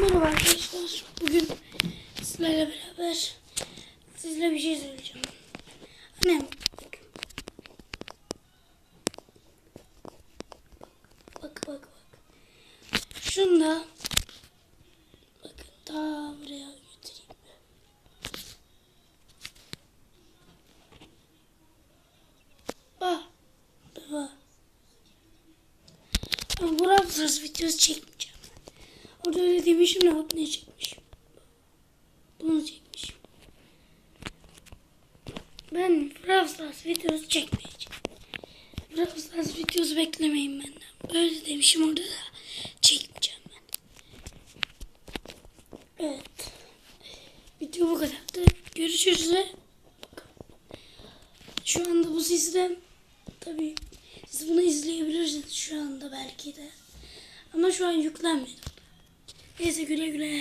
Merhaba arkadaşlar. Bugün sizlerle beraber sizle bir şey söyleyeceğim. Annem. Bak bak bak. Şunda bakın ta buraya götüreyim. Ah. Baba. Ben Stars videosu çekmeyeceğim. Orada öyle demişim ne çekmişim. Bunu çekmişim. Ben Stars videosu çekmeyeceğim. Stars videosu beklemeyin benden. Öyle demişim orada da çekmeyeceğim ben. Evet. Video bu kadardı. Görüşürüz ve şu anda bu sistem tabii siz bunu izleyebilirsiniz şu anda belki de. Ama şu an yüklenmedi. Neyse güle güle.